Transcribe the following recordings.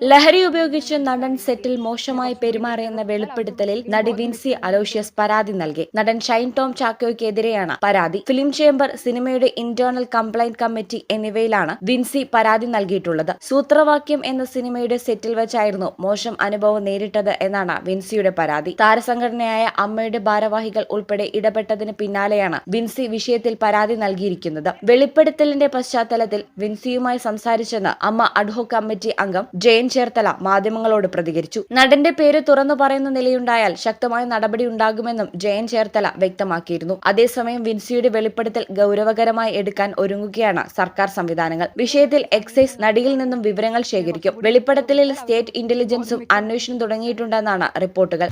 ലഹരി ഉപയോഗിച്ച് നടൻ സെറ്റിൽ മോശമായി പെരുമാറിയെന്ന വെളിപ്പെടുത്തലിൽ നടി വിൻസി അലോഷ്യസ് പരാതി നൽകി. നടൻ ഷൈൻ ടോം ചാക്കോയ്ക്കെതിരെയാണ് പരാതി. ഫിലിം ചേംബർ സിനിമയുടെ ഇന്റേണൽ കംപ്ലൈന്റ് കമ്മിറ്റി എന്നിവയിലാണ് വിൻസി പരാതി നൽകിയിട്ടുള്ളത്. സൂത്രവാക്യം എന്ന സിനിമയുടെ സെറ്റിൽ വെച്ചായിരുന്നു മോശം അനുഭവം നേരിട്ടത് എന്നാണ് വിൻസിയുടെ പരാതി. താരസംഘടനയായ അമ്മയുടെ ഭാരവാഹികൾ ഉൾപ്പെടെ ഇടപെട്ടതിന് പിന്നാലെയാണ് വിൻസി വിഷയത്തിൽ പരാതി നൽകിയിരിക്കുന്നത്. വെളിപ്പെടുത്തലിന്റെ പശ്ചാത്തലത്തിൽ വിൻസിയുമായി സംസാരിച്ചെന്ന് അമ്മ അഡ്ഹോ കമ്മിറ്റി അംഗം ജയൻ ചേർത്തല മാധ്യമങ്ങളോട് പ്രതികരിച്ചു. നടന്റെ പേര് തുറന്നു പറയുന്ന നിലയുണ്ടായാൽ ശക്തമായ നടപടി ഉണ്ടാകുമെന്നും ജയൻ ചേർത്തല വ്യക്തമാക്കിയിരുന്നു. അതേസമയം വിൻസിയുടെ വെളിപ്പെടുത്തൽ ഗൗരവകരമായി എടുക്കാൻ ഒരുങ്ങുകയാണ് സർക്കാർ സംവിധാനങ്ങൾ. വിഷയത്തിൽ എക്സൈസ് നടിയിൽ നിന്നും വിവരങ്ങൾ ശേഖരിക്കും. വെളിപ്പെടുത്തലിൽ സ്റ്റേറ്റ് ഇന്റലിജൻസും അന്വേഷണം തുടങ്ങിയിട്ടുണ്ടെന്നാണ് റിപ്പോർട്ടുകൾ.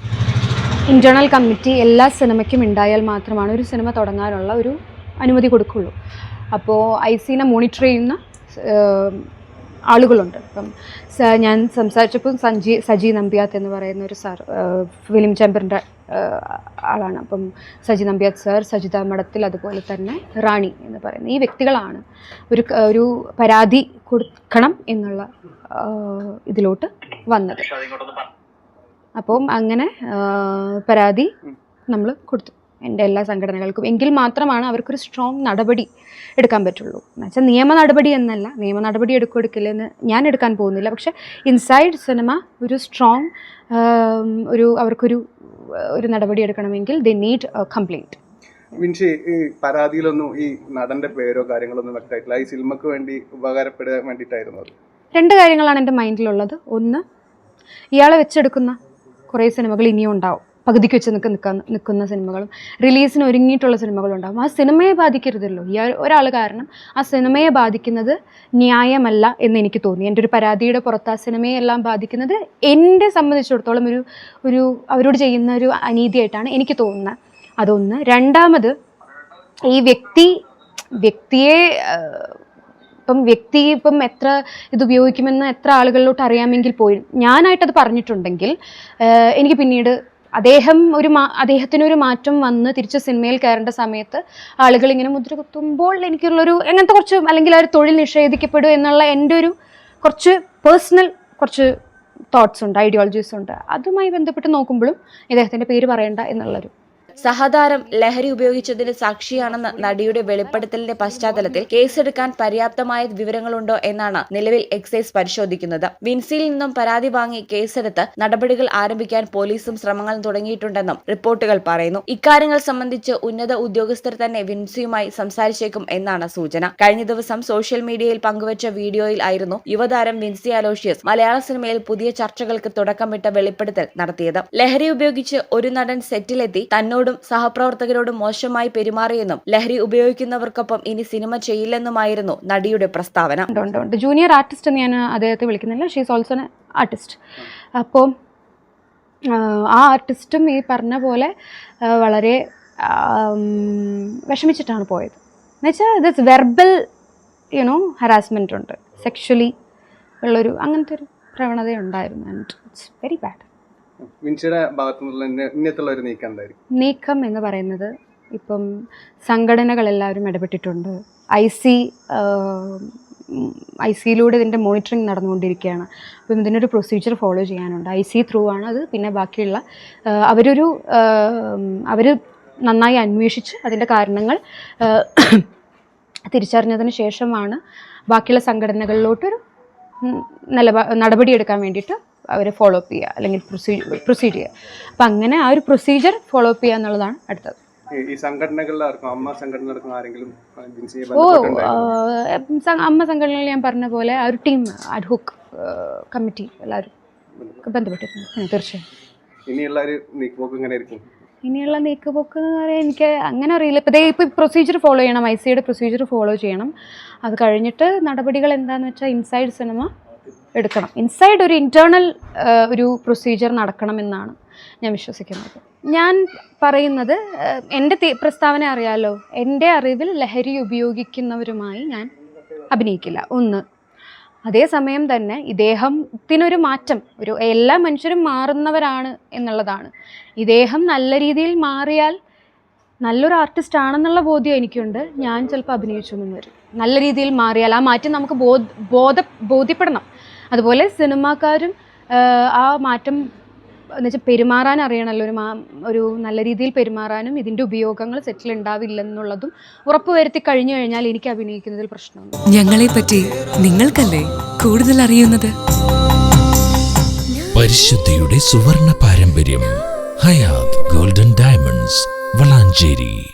ഇന്റേണൽ കമ്മിറ്റി എല്ലാ സിനിമയ്ക്കും ഉണ്ടായാൽ മാത്രമാണ് ഒരു സിനിമ തുടങ്ങാനുള്ള ഒരു അനുമതി കൊടുക്കുള്ളൂ. അപ്പോൾ ഐ സീനെ മോണിറ്റർ ചെയ്യുന്ന ആളുകളുണ്ട്. അപ്പം സ- ഞാൻ സംസാരിച്ചപ്പോൾ സഞ്ജി സജി നമ്പ്യാത്ത് എന്ന് പറയുന്ന ഒരു സാർ ഫിലിം ചേംബറിന്റെ ആളാണ്. അപ്പം സജി നമ്പ്യാത്ത് സാർ സജിത മഠത്തിൽ അതുപോലെ തന്നെ റാണി എന്ന് പറയുന്ന ഈ വ്യക്തികളാണ് ഒരു ഒരു പരാതി കൊടുക്കണം എന്നുള്ള ഇതിലോട്ട് വന്നത്. അപ്പം അങ്ങനെ പരാതി നമ്മൾ കൊടുത്തു. എന്റെ എല്ലാ സംഘടനകൾക്കും. എങ്കിൽ മാത്രമാണ് അവർക്കൊരു സ്ട്രോങ് നടപടി എടുക്കാൻ പറ്റുള്ളൂ. എന്നുവെച്ചാൽ നിയമ നടപടി എന്നല്ല നിയമ നടപടി എടുക്കും എടുക്കില്ലെന്ന് ഞാൻ എടുക്കാൻ പോകുന്നില്ല. പക്ഷെ ഇൻസൈഡ് സിനിമ ഒരു സ്ട്രോങ് ഒരു അവർക്കൊരു ഒരു നടപടി എടുക്കണമെങ്കിൽ ദി നീഡ് കംപ്ലീറ്റ് വിൻഷി ഈ പരാതിയിലൊന്നും ഈ നടന്റെ പേരോ കാര്യങ്ങളൊന്നും വ്യക്തമായിട്ടില്ല. ഈ സിനിമക്ക് വേണ്ടി ഉപകാരപ്പെടാൻ വേണ്ടിയിട്ടായിരുന്നു രണ്ട് കാര്യങ്ങളാണ് എന്റെ മൈൻഡിലുള്ളത് ഒന്ന് ഇയാളെ വെച്ചെടുക്കുന്ന കുറേ സിനിമകൾ ഇനിയും ഉണ്ടാവും. പകുതിക്ക് വെച്ച് നിൽക്കുന്ന നിൽക്കുന്ന നിൽക്കുന്ന സിനിമകളും റിലീസിന് ഒരുങ്ങിയിട്ടുള്ള സിനിമകളും ഉണ്ടാകും ആ സിനിമയെ ബാധിക്കരുതല്ലോ. ഈ ഒരാൾ കാരണം ആ സിനിമയെ ബാധിക്കുന്നത് ന്യായമല്ല എന്ന് എനിക്ക് തോന്നി. എന്റെ ഒരു പരാതിയുടെ പുറത്ത് ആ സിനിമയെ എല്ലാം ബാധിക്കുന്നത് എന്നെ സംബന്ധിച്ചിടത്തോളം ഒരു ഒരു അവരോട് ചെയ്യുന്ന ഒരു അനീതിയായിട്ടാണ് എനിക്ക് തോന്നുന്നത് അതൊന്ന്. രണ്ടാമത് ഈ വ്യക്തി വ്യക്തിയെ ഇപ്പം വ്യക്തി ഇപ്പം എത്ര ഇത് ഉപയോഗിക്കുമെന്ന് എത്ര ആളുകളിലോട്ട് അറിയാമെങ്കിൽ പോയി ഞാനായിട്ടത് പറഞ്ഞിട്ടുണ്ടെങ്കിൽ എനിക്ക് പിന്നീട് അദ്ദേഹം ഒരു അദ്ദേഹത്തിനൊരു മാറ്റം വന്ന് തിരിച്ച് സിനിമയിൽ കയറേണ്ട സമയത്ത് ആളുകൾ ഇങ്ങനെ മുദ്ര കുത്തുമ്പോൾ എനിക്കുള്ളൊരു എങ്ങനത്തെ കുറച്ച് അല്ലെങ്കിൽ ആ ഒരു തൊഴിൽ നിഷേധിക്കപ്പെടും എന്നുള്ള എന്റെ ഒരു കുറച്ച് പേഴ്സണൽ കുറച്ച് തോട്ട്സ് ഉണ്ട് ഐഡിയോളജീസ് ഉണ്ട്. അതുമായി ബന്ധപ്പെട്ട് നോക്കുമ്പോഴും ഇദ്ദേഹത്തിന്റെ പേര് പറയണ്ട എന്നുള്ളൊരു സഹതാരം ലഹരി ഉപയോഗിച്ചതിന് സാക്ഷിയാണെന്ന നടിയുടെ വെളിപ്പെടുത്തലിന്റെ പശ്ചാത്തലത്തിൽ കേസെടുക്കാൻ പര്യാപ്തമായ വിവരങ്ങളുണ്ടോ എന്നാണ് നിലവിൽ എക്സൈസ് പരിശോധിക്കുന്നത്. വിൻസിയിൽ നിന്നും പരാതി വാങ്ങി കേസെടുത്ത് നടപടികൾ ആരംഭിക്കാൻ പോലീസും ശ്രമങ്ങൾ തുടങ്ങിയിട്ടുണ്ടെന്നും റിപ്പോർട്ടുകൾ പറയുന്നു. ഇക്കാര്യങ്ങൾ സംബന്ധിച്ച് ഉന്നത ഉദ്യോഗസ്ഥർ തന്നെ വിൻസിയുമായി സംസാരിച്ചേക്കും എന്നാണ് സൂചന. കഴിഞ്ഞ ദിവസം സോഷ്യൽ മീഡിയയിൽ പങ്കുവച്ച വീഡിയോയിൽ ആയിരുന്നു യുവതാരം വിൻസി അലോഷ്യസ് മലയാള സിനിമയിൽ പുതിയ ചർച്ചകൾക്ക് തുടക്കമിട്ട വെളിപ്പെടുത്തൽ നടത്തിയത്. ലഹരി ഉപയോഗിച്ച് ഒരു നടൻ സെറ്റിലെത്തി തന്നോടും സഹപ്രവർത്തകരോടും മോശമായി പെരുമാറിയെന്നും ലഹരി ഉപയോഗിക്കുന്നവർക്കൊപ്പം ഇനി സിനിമ ചെയ്യില്ലെന്നുമായിരുന്നു നടിയുടെ പ്രസ്താവന. ജൂനിയർ ആർട്ടിസ്റ്റ് എന്ന് ഞാൻ അദ്ദേഹത്തെ വിളിക്കുന്നില്ല. ഷീസ് ഓൾസോ ആർട്ടിസ്റ്റ് അപ്പോൾ ആ ആർട്ടിസ്റ്റും ഈ പറഞ്ഞ പോലെ വളരെ വിഷമിച്ചിട്ടാണ് പോയത്. എന്നുവെച്ചാൽ ഇത് വെർബൽ യുനോ ഹറാസ്മെന്റ് ഉണ്ട്. സെക്ഷലി ഉള്ളൊരു അങ്ങനത്തെ ഒരു പ്രവണത ഉണ്ടായിരുന്നു ആൻഡ് ഇറ്റ്സ് വെരി ബാഡ് വിൻഷിയുടെ ഭാഗത്തു നിന്നുള്ള ഇന്നത്തുള്ള ഒരു നീക്കം എന്തായിരിക്കും? നീക്കം എന്ന് പറയുന്നത് ഇപ്പം സംഘടനകളെല്ലാവരും ഇടപെട്ടിട്ടുണ്ട്. ഐ സി ഐ സിയിലൂടെ ഇതിന്റെ മോണിറ്ററിങ് നടന്നുകൊണ്ടിരിക്കുകയാണ്. അപ്പം ഇതിനൊരു പ്രൊസീജിയർ ഫോളോ ചെയ്യാനുണ്ട്. ഐ സി ത്രൂ ആണ് അത്. പിന്നെ ബാക്കിയുള്ള അവരൊരു അവർ നന്നായി അന്വേഷിച്ച് അതിന്റെ കാരണങ്ങൾ തിരിച്ചറിഞ്ഞതിന് ശേഷമാണ് ബാക്കിയുള്ള സംഘടനകളിലോട്ടൊരു നിലപാ നടപടിയെടുക്കാൻ വേണ്ടിയിട്ട് അവരെ ഫോളോ അപ്പ് ചെയ്യുക അല്ലെങ്കിൽ പ്രൊസീഡ് ചെയ്യുക. അപ്പം അങ്ങനെ ആ ഒരു പ്രൊസീജിയർ ഫോളോ അപ്പ് ചെയ്യുക എന്നുള്ളതാണ് അടുത്തത്. ഈ- ഈ സംഘടനകളിലാർക്കും അമ്മ സംഘടനകൾക്കും ആരെങ്കിലും ഓ അമ്മ സംഘടനകളിൽ ഞാൻ പറഞ്ഞ പോലെ ആ ഒരു ടീം അഡ്ഹുക്ക് കമ്മിറ്റി എല്ലാവരും ബന്ധപ്പെട്ടിരുന്നു തീർച്ചയായും. ഇനിയുള്ള ഒരു നീക്കുപോക്ക് ആയിരിക്കും. ഇനിയുള്ള നീക്കുപോക്ക് എന്ന് പറയാൻ എനിക്ക് അങ്ങനെ അറിയില്ല. ഇപ്പം ഇപ്പോൾ പ്രൊസീജിയർ ഫോളോ ചെയ്യണം. ഐ സിയുടെ പ്രൊസീജിയർ ഫോളോ ചെയ്യണം. അത് കഴിഞ്ഞിട്ട് നടപടികൾ എന്താണെന്ന് വെച്ചാൽ ഇൻസൈഡ് സിനിമ എടുക്കണം. ഇൻസൈഡ് ഒരു ഇന്റേർണൽ ഒരു പ്രൊസീജിയർ നടക്കണമെന്നാണ് ഞാൻ വിശ്വസിക്കുന്നത്. ഞാൻ പറയുന്നത് എന്റെ പ്രസ്താവന അറിയാലോ? എന്റെ അറിവിൽ ലഹരി ഉപയോഗിക്കുന്നവരുമായി ഞാൻ അഭിനയിക്കില്ല. ഒന്ന് അതേസമയം തന്നെ ഇദ്ദേഹത്തിനൊരു മാറ്റം ഒരു എല്ലാ മനുഷ്യരും മാറുന്നവരാണ് എന്നുള്ളതാണ്. ഇദ്ദേഹം നല്ല രീതിയിൽ മാറിയാൽ നല്ലൊരു ആർട്ടിസ്റ്റ് ആണെന്നുള്ള ബോധ്യം എനിക്കുണ്ട്. ഞാൻ ചിലപ്പോൾ അഭിനയിച്ചൊന്നും വരും. നല്ല രീതിയിൽ മാറിയാൽ ആ മാറ്റം നമുക്ക് ബോധ ബോധ ബോധ്യപ്പെടണം. അതുപോലെ സിനിമാക്കാരും ആ മാറ്റം എന്ന് വെച്ചാൽ പെരുമാറാൻ അറിയണമല്ലോ ഒരു മാ ഒരു നല്ല രീതിയിൽ പെരുമാറാനും ഇതിന്റെ ഉപയോഗങ്ങൾ സെറ്റിൽ ഉണ്ടാവില്ലെന്നുള്ളതും ഉറപ്പുവരുത്തി കഴിഞ്ഞു കഴിഞ്ഞാൽ എനിക്ക് അഭിനയിക്കുന്നതിൽ പ്രശ്നമുണ്ട് ഞങ്ങളെ പറ്റി നിങ്ങൾക്കല്ലേ കൂടുതൽ അറിയുന്നത്? പരിശുദ്ധിയുടെ സുവർണ പാരമ്പര്യം ഹയാത് ഗോൾഡൻ ഡയമണ്ട്സ് വളാഞ്ചേരി.